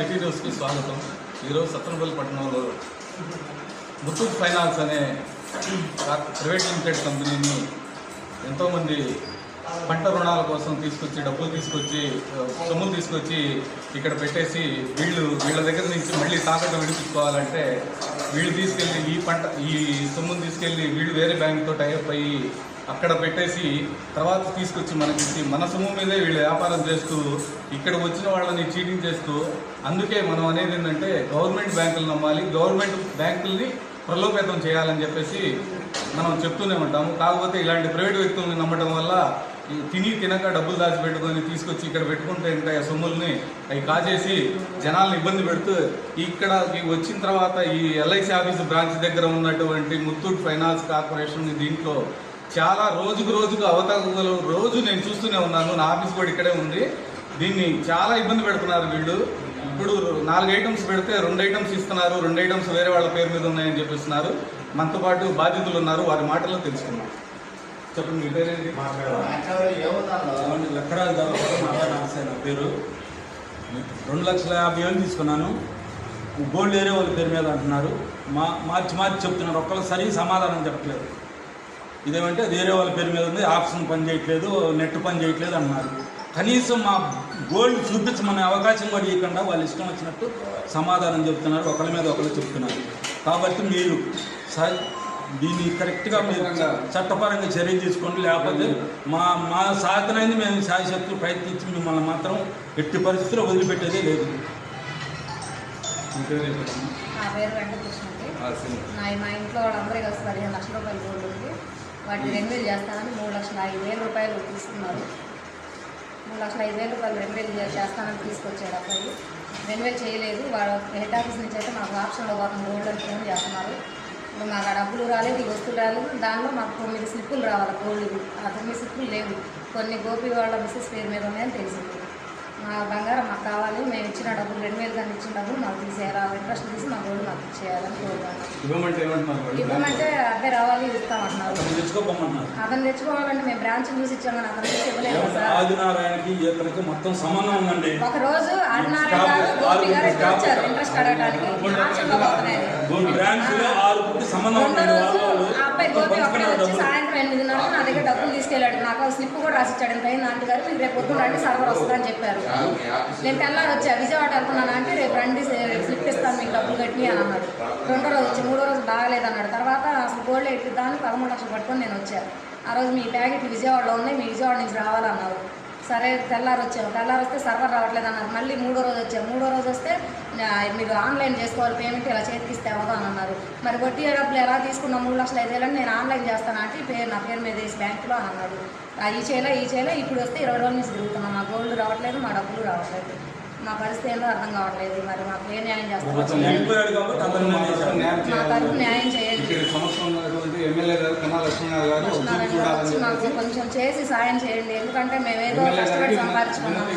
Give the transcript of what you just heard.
న్యూస్కి స్వాగతం. ఈరోజు సత్తనపల్లి పట్టణంలో ముత్తూట్ ఫైనాన్స్ అనే ప్రైవేట్ లిమిటెడ్ కంపెనీని ఎంతోమంది పంట రుణాల కోసం తీసుకొచ్చి డబ్బులు తీసుకొచ్చి సొమ్ములు తీసుకొచ్చి ఇక్కడ పెట్టేసి వీళ్ళు వీళ్ళ దగ్గర నుంచి మళ్ళీ తాకట్టు విడిపించుకోవాలంటే వీళ్ళు తీసుకెళ్ళి ఈ పంట ఈ సొమ్మును తీసుకెళ్ళి వీళ్ళు వేరే బ్యాంక్తో టైఅప్ అయ్యి అక్కడ పెట్టేసి తర్వాత తీసుకొచ్చి మనకి ఇచ్చి మన సొమ్ము మీదే వీళ్ళు వ్యాపారం చేస్తూ ఇక్కడ వచ్చిన వాళ్ళని చీటింగ్ చేస్తూ అందుకే మనం అనేది ఏంటంటే గవర్నమెంట్ బ్యాంకులు నమ్మాలి గవర్నమెంట్ బ్యాంకుల్ని ప్రలోభేతం చేయాలని చెప్పేసి మనం చెప్తూనే ఉంటాము. కాకపోతే ఇలాంటి ప్రైవేట్ వ్యక్తుల్ని నమ్మడం వల్ల తిని తినక డబ్బులు దాచిపెట్టుకొని తీసుకొచ్చి ఇక్కడ పెట్టుకుంటే ఇంకా ఆ సొమ్ముల్ని అవి కాజేసి జనాలను ఇబ్బంది పెడుతూ ఇక్కడ వచ్చిన తర్వాత ఈ ఎల్ఐసి ఆఫీస్ బ్రాంచ్ దగ్గర ఉన్నటువంటి ముత్తూట్ ఫైనాన్స్ కార్పొరేషన్ దీంట్లో చాలా రోజుకు రోజుకు అవతలు రోజు నేను చూస్తూనే ఉన్నాను. నా ఆఫీస్ కూడా ఇక్కడే ఉంది. దీన్ని చాలా ఇబ్బంది పెడుతున్నారు వీళ్ళు. ఇప్పుడు నాలుగు ఐటమ్స్ పెడితే రెండు ఐటమ్స్ ఇస్తున్నారు. రెండు ఐటమ్స్ వేరే వాళ్ళ పేరు మీద ఉన్నాయని చెప్పిస్తున్నారు. మనతో పాటు బాధితులు ఉన్నారు. వారి మాటల్లో తెలుసుకున్నాం చెప్పండి మీ పేరేంటి? లక్కరాజు దాదాపు నా పేరు. రెండు లక్షల యాభై వేలు తీసుకున్నాను. గోల్డ్ ఏరియా వాళ్ళ పేరు మీద అంటున్నారు. మా మార్చి మార్చి చెప్తున్నారు. ఒక్కళ్ళు సరి సమాధానం చెప్పట్లేదు. ఇదేమంటే వేరే వాళ్ళ పేరు మీద ఉంది ఆప్షన్ పని చేయట్లేదు నెట్ పని చేయట్లేదు అన్నారు. కనీసం మా గోల్డ్ చూపించమనే అవకాశం కూడా ఇవ్వకుండా వాళ్ళు ఇష్టం వచ్చినట్టు సమాధానం చెప్తున్నారు ఒకళ్ళ మీద ఒకళ్ళు చెప్తున్నారు. కాబట్టి మీరు దీన్ని కరెక్ట్గా మీరు చట్టపరంగా చర్య తీసుకోండి లేకపోతే మా మా సాధనైంది మేము శాయశక్తులు ప్రయత్నించి మిమ్మల్ని మాత్రం ఎట్టి పరిస్థితుల్లో వదిలిపెట్టేదే లేదు. మా ఇంట్లో వాళ్ళందరూ కలిసి పదిహేను లక్షల రూపాయలు గోల్డ్ ఉంది. వాటిని రెన్యువల్ చేస్తానని మూడు లక్షల ఐదు వేల రూపాయలు తీసుకున్నారు. మూడు లక్షల ఐదు వేల రూపాయలు రెన్యువల్ చేస్తానని తీసుకొచ్చాడు అబ్బాయి. రెన్యువల్ చేయలేదు. వాడు హెడ్ ఆఫీస్ నుంచి అయితే మాకు ఆప్షన్లో పోతుంది గోల్డ్ ఫోన్ చేస్తున్నారు. ఇప్పుడు మాకు ఆ డబ్బులు రాలేదు ఈ వస్తువులు రాలేదు. దానిలో మాకు తొమ్మిది స్లిప్పులు రావాలి గోల్డ్ ఆ తొమ్మిది స్లిప్పులు లేవు. కొన్ని గోపి వాళ్ళ మిస్సెస్ పేరు మీద ఉన్నాయని తెలిసింది. మా బంగారం మాకు కావాలి మేము ఇచ్చిన డబ్బులు రెండు వేలు కానీ ఇచ్చిన డబ్బులు మాకు తీసేయాలి. ఇంట్రెస్ట్ తీసి మా గోల్డ్ మాకు ఇచ్చేయాలని కోరుతున్నాను. ఇవ్వమంటే అబ్బాయి రావాలి ఇస్తామంటున్నారు. అతను తెచ్చుకోవాలంటే మేము బ్రాంచ్ చూసి ఇచ్చాం కానీ అతను చూసి ఇవ్వలేదు సార్ మొత్తం సంబంధం ఉందండి. ఒక రోజు ఆదినారాయణ గారు గోపి గారు ఇట్లా వచ్చారు ఇంట్రెస్ట్ అడగడానికి సంబంధం అబ్బాయి గోపి పంచుకున్నారు వచ్చి సాయంత్రం ఎనిమిదిన్నర నా దగ్గర డబ్బులు తీసుకెళ్ళాడు. నాకు స్లిప్ కూడా రాసిచ్చాడు ఎంత అయింది ఆంటీ గారు? మీరు రేపు పొద్దున రండి సర్వర్ వస్తుందని చెప్పారు. నేను తెల్లారి వచ్చా విజయవాడ వెళ్తున్నాను అంటే రేపు రండి స్లిప్ ఇస్తాను మీకు డబ్బులు కట్టి అని అన్నాడు. రెండో రోజు వచ్చి మూడో రోజు బాగాలేదు అన్నాడు. తర్వాత అసలు గోల్డ్ ఎట్టిద్దామని పదమూడు లక్షలు పట్టుకొని నేను వచ్చాను ఆ రోజు మీ ప్యాకెట్లు విజయవాడలో ఉన్నాయి మీ విజయవాడ నుంచి రావాలన్నారు. సరే తెల్లారి వచ్చాము. తెల్లారి వస్తే సర్వర్ రావట్లేదు అన్నారు. మళ్ళీ మూడో రోజు వచ్చాము. మూడో రోజు వస్తే మీరు ఆన్లైన్ చేసుకోవాలి పేమెంట్ ఇలా చేతికి ఇస్తే అవ్వదు అని అన్నారు. మరి వడ్డీ డబ్బులు ఎలా తీసుకున్నా మూడు లక్షల ఐదు వేలని నేను ఆన్లైన్ చేస్తాను? అంటే పేరు నా పేరు మీద వేసి బ్యాంకులో అని అన్నాడు. ఆ, ఈ చేయలే ఈ చేయలే ఇప్పుడు వస్తే ఇరవై రోజుల నుంచి తిరుగుతున్నాం. మా గోల్డ్ రావట్లేదు మా డబ్బులు రావట్లేదు. మా పరిస్థితి ఏందో అర్థం కావట్లేదు. మరి మాకు ఏ న్యాయం చేస్తారో? వెళ్ళిపోయాడు కాబట్టి అతను మా నేను కోసం న్యాయం చేయండి. మాకు కొంచెం చేసి సాయం చేయండి. ఎందుకంటే మేము ఏదో ఎమ్మెల్యే కష్టపడి సంపాదించుకున్నాం.